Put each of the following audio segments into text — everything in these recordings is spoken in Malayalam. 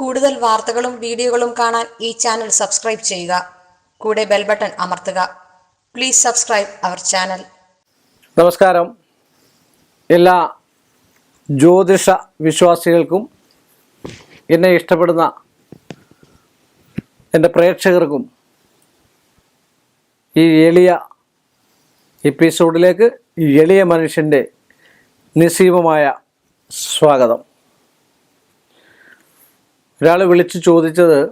കൂടുതൽ വാർത്തകളും വീഡിയോകളും കാണാൻ ഈ ചാനൽ സബ്സ്ക്രൈബ് ചെയ്യുക. കൂടെ ബെൽ ബട്ടൺ അമർത്തുക. Please subscribe our channel. നമസ്കാരം. എല്ലാ ജ്യോതിഷ വിശ്വാസികൾക്കും എന്നെ ഇഷ്ടപ്പെടുന്ന എന്റെ പ്രേക്ഷകർക്കും ഈ എളിയ എപ്പിസോഡിലേക്ക് എളിയ മനുഷ്യന്റെ നിസ്സീമമായ സ്വാഗതം. ഒരാൾ വിളിച്ചു ചോദിച്ചത്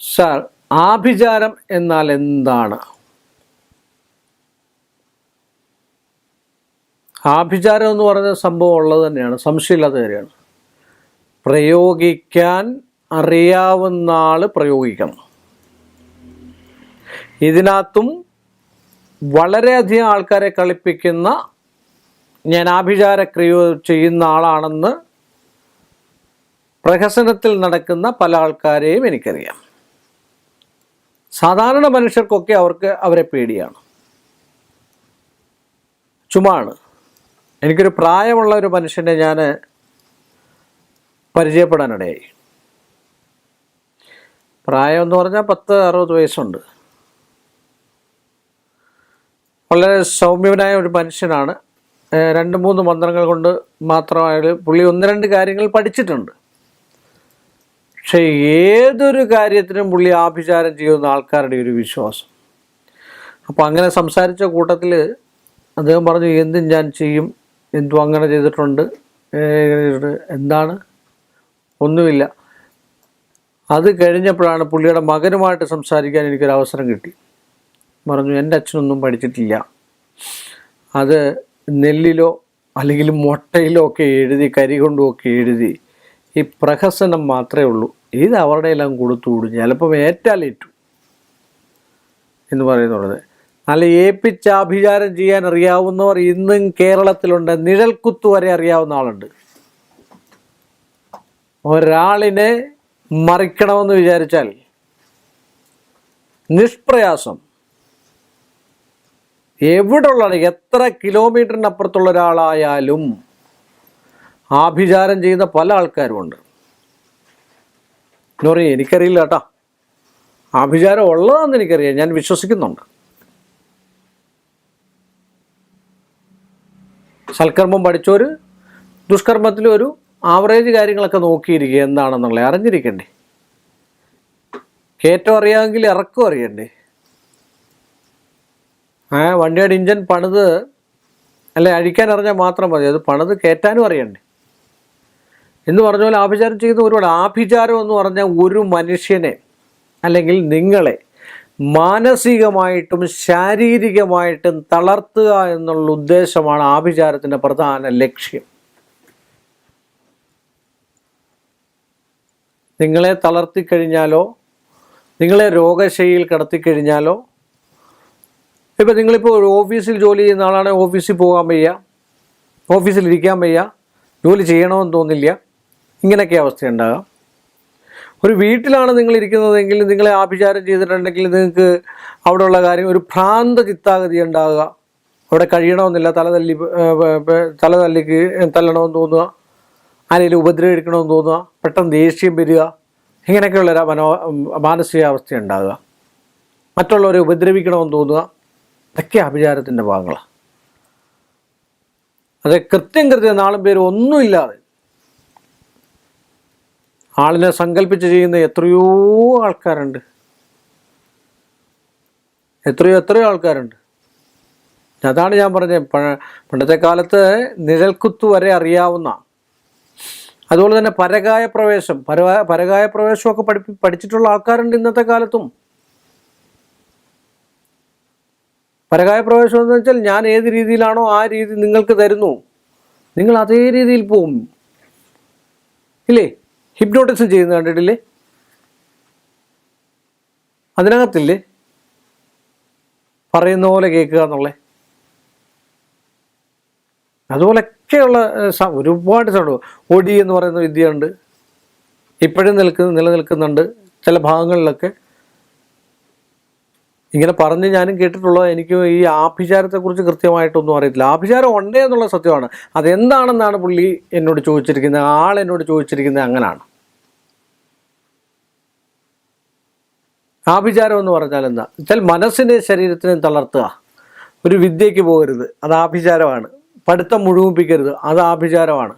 സാർ ആഭിചാരം എന്നാൽ എന്താണ്? ആഭിചാരം എന്ന് പറഞ്ഞ സംഭവം ഉള്ളത് തന്നെയാണ് സംശയമില്ലാത്ത കാര്യമാണ്. പ്രയോഗിക്കാൻ അറിയാവുന്ന ആൾ പ്രയോഗിക്കണം. ഇതിനകത്തും വളരെയധികം ആൾക്കാരെ കളിപ്പിക്കുന്ന ഞാൻ ആഭിചാരക്രിയ ചെയ്യുന്ന ആളാണെന്ന് പ്രഹസനത്തിൽ നടക്കുന്ന പല ആൾക്കാരെയും എനിക്കറിയാം. സാധാരണ മനുഷ്യർക്കൊക്കെ അവർക്ക് അവരെ പേടിയാണ്. ചുമ്മാണ്. എനിക്കൊരു പ്രായമുള്ള ഒരു മനുഷ്യനെ ഞാൻ പരിചയപ്പെടാനിടയായി. പ്രായം എന്ന് പറഞ്ഞാൽ പത്ത് അറുപത് വയസ്സുണ്ട്. വളരെ സൗമ്യവനായ ഒരു മനുഷ്യനാണ്. രണ്ട് മൂന്ന് മന്ത്രങ്ങൾ കൊണ്ട് മാത്രമായിട്ട് പുള്ളി ഒന്ന് രണ്ട് കാര്യങ്ങൾ പഠിച്ചിട്ടുണ്ട്. പക്ഷെ ഏതൊരു കാര്യത്തിനും പുള്ളി ആഭിചാരം ചെയ്യുന്ന ആൾക്കാരുടെ ഒരു വിശ്വാസം. അപ്പോൾ അങ്ങനെ സംസാരിച്ച കൂട്ടത്തിൽ അദ്ദേഹം പറഞ്ഞു എന്തും ഞാൻ ചെയ്യും. എന്തും അങ്ങനെ ചെയ്തിട്ടുണ്ട്. എന്താണ്? ഒന്നുമില്ല. അത് കഴിഞ്ഞപ്പോഴാണ് പുള്ളിയുടെ മകനുമായിട്ട് സംസാരിക്കാൻ എനിക്കൊരു അവസരം കിട്ടി. പറഞ്ഞു എന്റെ അച്ഛനൊന്നും പഠിച്ചിട്ടില്ല. അത് നെല്ലിലോ അല്ലെങ്കിൽ മുട്ടയിലോ ഒക്കെ എഴുതി കരി കൊണ്ടുമൊക്കെ എഴുതി ഈ പ്രഹസനം മാത്രമേ ഉള്ളൂ. ഇത് അവരുടെ എല്ലാം കൊടുത്തു വിടും ചിലപ്പം ഏറ്റാലേറ്റു എന്ന് പറയുന്നുള്ളത്. നല്ല ഏപ്പിച്ചാഭിചാരം ചെയ്യാൻ അറിയാവുന്നവർ ഇന്നും കേരളത്തിലുണ്ട്. നിഴൽക്കുത്തു വരെ അറിയാവുന്ന ആളുണ്ട്. ഒരാളിനെ മറിക്കണമെന്ന് വിചാരിച്ചാൽ നിഷ്പ്രയാസം. എവിടെ ഉള്ള എത്ര കിലോമീറ്ററിനപ്പുറത്തുള്ള ഒരാളായാലും ആഭിചാരം ചെയ്യുന്ന പല ആൾക്കാരുമുണ്ട്. എന്ന് പറയും എനിക്കറിയില്ല കേട്ടോ. ആഭിചാരം ഉള്ളതാണെന്ന് എനിക്കറിയാം. ഞാൻ വിശ്വസിക്കുന്നുണ്ട്. സൽക്കർമ്മം പഠിച്ചവർ ദുഷ്കർമ്മത്തിൽ ഒരു ആവറേജ് കാര്യങ്ങളൊക്കെ നോക്കിയിരിക്കുക എന്താണെന്നുള്ളത് അറിഞ്ഞിരിക്കണ്ടേ? കയറ്റം അറിയാമെങ്കിൽ ഇറക്കം അറിയണ്ടേ? ആ വണ്ടിയുടെ ഇഞ്ചൻ പണിത് അല്ലെ അഴിക്കാൻ അറിഞ്ഞാൽ മാത്രം മതി. അത് പണിത് കയറ്റാനും അറിയണ്ടേ? എന്ന് പറഞ്ഞ പോലെ ആഭിചാരം ചെയ്യുന്ന ഒരുപാട് ആഭിചാരം എന്ന് പറഞ്ഞാൽ ഒരു മനുഷ്യനെ അല്ലെങ്കിൽ നിങ്ങളെ മാനസികമായിട്ടും ശാരീരികമായിട്ടും തളർത്തുക എന്നുള്ള ഉദ്ദേശമാണ് ആഭിചാരത്തിന്റെ പ്രധാന ലക്ഷ്യം. നിങ്ങളെ തളർത്തിക്കഴിഞ്ഞാലോ നിങ്ങളെ രോഗശൈലിയിൽ കിടത്തിക്കഴിഞ്ഞാലോ ഇപ്പം നിങ്ങളിപ്പോൾ ഒരു ഓഫീസിൽ ജോലി ചെയ്യുന്ന ആളാണെങ്കിൽ ഓഫീസിൽ പോകാൻ വയ്യ ഓഫീസിൽ ഇരിക്കാൻ വയ്യ ജോലി ചെയ്യണമെന്ന് തോന്നില്ല ഇങ്ങനെയൊക്കെ അവസ്ഥയുണ്ടാകാം. ഒരു വീട്ടിലാണ് നിങ്ങൾ ഇരിക്കുന്നതെങ്കിൽ നിങ്ങളെ ആഭിചാരം ചെയ്തിട്ടുണ്ടെങ്കിൽ നിങ്ങൾക്ക് അവിടെയുള്ള കാര്യം ഒരു ഭ്രാന്ത ചിത്താഗതി ഉണ്ടാകുക. അവിടെ കഴിയണമെന്നില്ല തല തല്ലി ഏർ, ഏർ, തല തല്ലിക്ക് തല്ലണമെന്ന് തോന്നുക. ആരെങ്കിലും ഉപദ്രവിക്കണമെന്ന് തോന്നുക. പെട്ടെന്ന് ദേഷ്യം വരിക. ഇങ്ങനെയൊക്കെയുള്ളൊരു മനോ മാനസികാവസ്ഥ ഉണ്ടാകുക. മറ്റുള്ളവരെ ഉപദ്രവിക്കണമെന്ന് തോന്നുക. ഇതൊക്കെ അഭിചാരത്തിന്റെ ഭാഗങ്ങളാണ്. അത് കൃത്യം കൃത്യം നാളും പേര് ഒന്നുമില്ലാതെ ആളിനെ സങ്കല്പിച്ച് ചെയ്യുന്ന എത്രയോ ആൾക്കാരുണ്ട്. എത്രയോ എത്രയോ ആൾക്കാരുണ്ട്. അതാണ് ഞാൻ പറഞ്ഞത് പണ്ടത്തെ കാലത്ത് നിഴൽക്കുത്ത് വരെ അറിയാവുന്ന. അതുപോലെ തന്നെ പരകായ പ്രവേശം പര പരകായ പ്രവേശമൊക്കെ പഠിപ്പി പഠിച്ചിട്ടുള്ള ആൾക്കാരുണ്ട് ഇന്നത്തെ കാലത്തും. പരകായ പ്രവേശം എന്ന് വെച്ചാൽ ഞാൻ ഏത് രീതിയിലാണോ ആ രീതി നിങ്ങൾക്ക് തരുന്നു. നിങ്ങൾ അതേ രീതിയിൽ പോകും ഇല്ലേ? ഹിപ്നോട്ടിസം ചെയ്യുന്ന കണ്ടിട്ടില്ലേ? അതിനകത്തില്ലേ? പറയുന്ന പോലെ കേൾക്കുക എന്നുള്ളത് അതുപോലൊക്കെയുള്ള ഒരുപാട് സംഭവം ഒടി എന്ന് പറയുന്ന വിദ്യയുണ്ട്. ഇപ്പോഴും നിൽക്കുന്ന നിലനിൽക്കുന്നുണ്ട്. ചില ഭാഗങ്ങളിലൊക്കെ. ഇങ്ങനെ പറഞ്ഞ് ഞാനും കേട്ടിട്ടുള്ളത് എനിക്ക് ഈ ആഭിചാരത്തെക്കുറിച്ച് കൃത്യമായിട്ടൊന്നും അറിയത്തില്ല. ആഭിചാരം ഉണ്ടേ എന്നുള്ള സത്യമാണ്. അതെന്താണെന്നാണ് പുള്ളി എന്നോട് ചോദിച്ചിരിക്കുന്നത്? ആൾ എന്നോട് ചോദിച്ചിരിക്കുന്നത് അങ്ങനാണ്. ആഭിചാരം എന്ന് പറഞ്ഞാൽ എന്താ? വെച്ചാൽ മനസ്സിനെ ശരീരത്തിനെ തളർത്തുക. ഒരു വിദ്യയ്ക്ക് പോകരുത്. അത് ആഭിചാരമാണ്. പഠിത്തം മുഴുമിപ്പിക്കരുത് അത് ആഭിചാരമാണ്.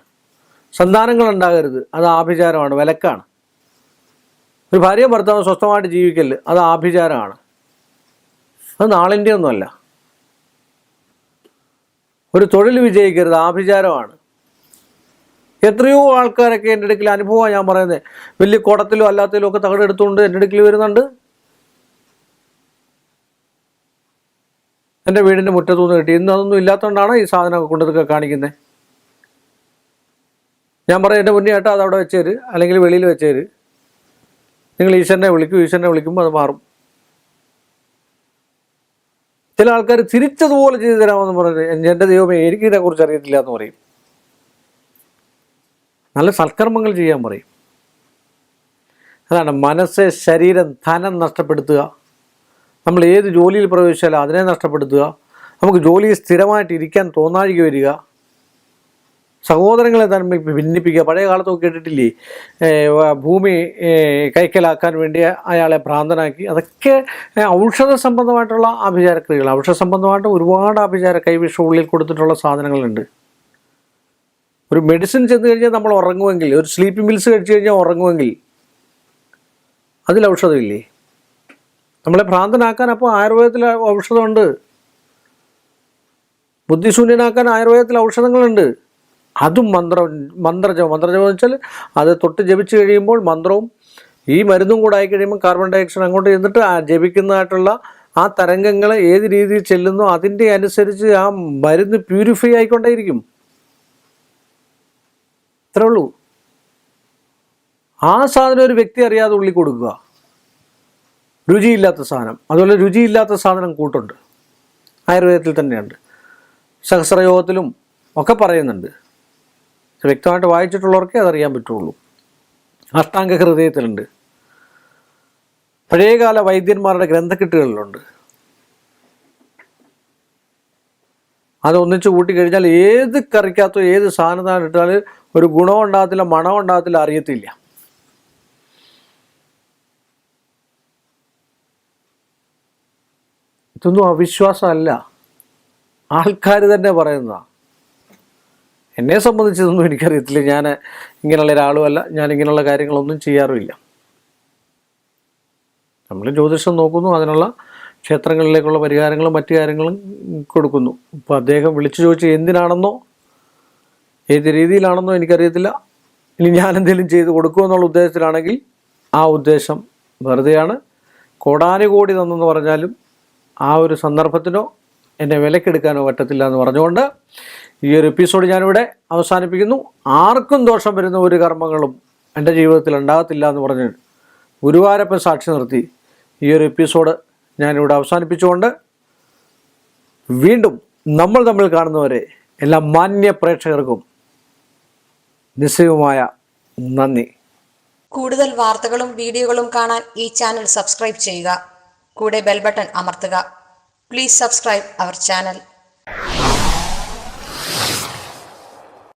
സന്താനങ്ങൾ ഉണ്ടാകരുത്. അത് ആഭിചാരമാണ്. വിലക്കാണ്. ഒരു ഭാര്യ ഭർത്താവ് സ്വസ്ഥമായിട്ട് ജീവിക്കൽ. അത് ആഭിചാരമാണ്. അത് നാളിന്റെ ഒന്നുമല്ല ഒരു തൊഴിൽ വിജയിക്കരുത് ആഭിചാരമാണ്. എത്രയോ ആൾക്കാരൊക്കെ എന്റെ അടുക്കൽ അനുഭവമാണ് ഞാൻ പറയുന്നത്. വലിയ കുടത്തിലോ അല്ലാത്തതിലോ ഒക്കെ തകടെടുത്തുകൊണ്ട് എന്റെ അടുക്കൽ വരുന്നുണ്ട്. എന്റെ വീടിന്റെ മുറ്റത്തുനിന്ന് കിട്ടി. ഇന്ന് അതൊന്നും ഇല്ലാത്തതുകൊണ്ടാണ് ഈ സാധനമൊക്കെ കൊണ്ടതൊക്കെ കാണിക്കുന്നത്. ഞാൻ പറയും എന്റെ മുന്നേ ഏട്ടാ അവിടെ വെച്ചേര്. അല്ലെങ്കിൽ വെളിയിൽ വെച്ചേര്. നിങ്ങൾ ഈശ്വരനെ വിളിക്കും ഈശ്വരനെ വിളിക്കുമ്പോൾ അത് മാറും. ചില ആൾക്കാർ തിരിച്ചതുപോലെ ചെയ്തു തരാമെന്ന് പറഞ്ഞ് എന്റെ ദൈവമേ എനിക്ക് ഇതിനെക്കുറിച്ച് അറിയത്തില്ല എന്ന് പറയും. നല്ല സൽക്കർമ്മങ്ങൾ ചെയ്യാൻ പറയും. അതാണ് മനസ്സ് ശരീരം ധനം നഷ്ടപ്പെടുത്തുക. നമ്മൾ ഏത് ജോലിയിൽ പ്രവേശിച്ചാലും അതിനെ നഷ്ടപ്പെടുത്തുക. നമുക്ക് ജോലിയിൽ സ്ഥിരമായിട്ട് ഇരിക്കാൻ തോന്നാഴിക വരിക. സഹോദരങ്ങളെ തമ്മിൽ ഭിന്നിപ്പിക്കുക. പഴയ കാലത്തൊക്കെ കേട്ടിട്ടില്ലേ? ഭൂമി കൈക്കലാക്കാൻ വേണ്ടി അയാളെ ഭ്രാന്തനാക്കി. അതൊക്കെ ഔഷധ സംബന്ധമായിട്ടുള്ള ആഭിചാരക്രിയകൾ ഔഷധ സംബന്ധമായിട്ട് ഒരുപാട് ആഭിചാര കൈവിഷ ഉള്ളിൽ കൊടുത്തിട്ടുള്ള സാധനങ്ങളുണ്ട്. ഒരു മെഡിസിൻ ചെന്ന് കഴിഞ്ഞാൽ നമ്മൾ ഉറങ്ങുമെങ്കിൽ ഒരു സ്ലീപ്പിംഗ് മിൽസ് കഴിച്ചു കഴിഞ്ഞാൽ ഉറങ്ങുമെങ്കിൽ അതിൽ ഔഷധമില്ലേ? നമ്മളെ ഭ്രാന്തനാക്കാൻ അപ്പോൾ ആയുർവേദത്തിൽ ഔഷധമുണ്ട്. ബുദ്ധിശൂന്യനാക്കാൻ ആയുർവേദത്തിൽ ഔഷധങ്ങളുണ്ട്. അതും മന്ത്ര മന്ത്രജപം. മന്ത്രജപം വെച്ചാൽ അത് തൊട്ട് ജപിച്ചു കഴിയുമ്പോൾ മന്ത്രവും ഈ മരുന്നും കൂടെ ആയി കഴിയുമ്പോൾ കാർബൺ ഡയോക്സൈഡ് അങ്ങോട്ട് ചെന്നിട്ട് ആ ജപിക്കുന്നതായിട്ടുള്ള ആ തരംഗങ്ങൾ ഏത് രീതിയിൽ ചെല്ലുന്നോ അതിന്റെ അനുസരിച്ച് ആ മരുന്ന് പ്യൂരിഫൈ ആയിക്കൊണ്ടേയിരിക്കും. ഇത്രേ ഉള്ളൂ. ആ സാധനം ഒരു വ്യക്തി അറിയാതെ ഉള്ളി കൊടുക്കുക. രുചിയില്ലാത്ത സാധനം. അതുപോലെ രുചിയില്ലാത്ത സാധനം കൂട്ടുണ്ട്. ആയുർവേദത്തിൽ തന്നെയുണ്ട്. സഹസ്രയോഗത്തിലും ഒക്കെ പറയുന്നുണ്ട്. വ്യക്തമായിട്ട് വായിച്ചിട്ടുള്ളവർക്കേ അതറിയാൻ പറ്റുള്ളൂ. അഷ്ടാംഗ ഹൃദയത്തിലുണ്ട്. പഴയകാല വൈദ്യന്മാരുടെ ഗ്രന്ഥക്കെട്ടുകളിലുണ്ട്. അത് കൂട്ടിക്കഴിഞ്ഞാൽ ഏത് കറിക്കകത്തോ ഏത് സാധനത്താണ് ഇട്ടാൽ ഒരു ഗുണം ഉണ്ടാകത്തില്ല മണം ഉണ്ടാകത്തില്ല അറിയത്തില്ല. ഇതൊന്നും അവിശ്വാസമല്ല. ആൾക്കാർ തന്നെ പറയുന്നതാണ് എന്നെ സംബന്ധിച്ചതൊന്നും എനിക്കറിയത്തില്ല. ഞാൻ ഇങ്ങനെയുള്ള ഒരാളുമല്ല. ഞാൻ ഇങ്ങനെയുള്ള കാര്യങ്ങളൊന്നും ചെയ്യാറുമില്ല. നമ്മൾ ജ്യോതിഷം നോക്കുന്നു അതിനുള്ള ക്ഷേത്രങ്ങളിലേക്കുള്ള പരിഹാരങ്ങളും മറ്റു കാര്യങ്ങളും കൊടുക്കുന്നു. അപ്പോൾ അദ്ദേഹം വിളിച്ചു ചോദിച്ച് എന്തിനാണെന്നോ ഏത് രീതിയിലാണെന്നോ എനിക്കറിയത്തില്ല. ഇനി ഞാൻ എന്തെങ്കിലും ചെയ്ത് കൊടുക്കുമെന്നുള്ള ഉദ്ദേശത്തിലാണെങ്കിൽ ആ ഉദ്ദേശം വെറുതെയാണ്. കോടാനുകോടി തന്നെന്ന് പറഞ്ഞാലും ആ ഒരു സന്ദർഭത്തിനോ എന്നെ വിലക്കെടുക്കാനോ പറ്റത്തില്ല എന്ന് പറഞ്ഞുകൊണ്ട് ഈ ഒരു എപ്പിസോഡ് ഞാനിവിടെ അവസാനിപ്പിക്കുന്നു. ആർക്കും ദോഷം വരുന്ന ഒരു കർമ്മങ്ങളും എന്റെ ജീവിതത്തിൽ ഉണ്ടാകത്തില്ല എന്ന് പറഞ്ഞ് ഗുരുവാരപ്പൻ സാക്ഷി നിർത്തി ഈ ഒരു എപ്പിസോഡ് ഞാനിവിടെ അവസാനിപ്പിച്ചുകൊണ്ട് വീണ്ടും നമ്മൾ തമ്മിൽ കാണുന്നവരെ എല്ലാ മാന്യ പ്രേക്ഷകർക്കും നിസ്സയവുമായ നന്ദി. കൂടുതൽ വാർത്തകളും വീഡിയോകളും കാണാൻ ഈ ചാനൽ സബ്സ്ക്രൈബ് ചെയ്യുക. കൂടെ ബെൽബട്ടൺ അമർത്തുക. Please subscribe our channel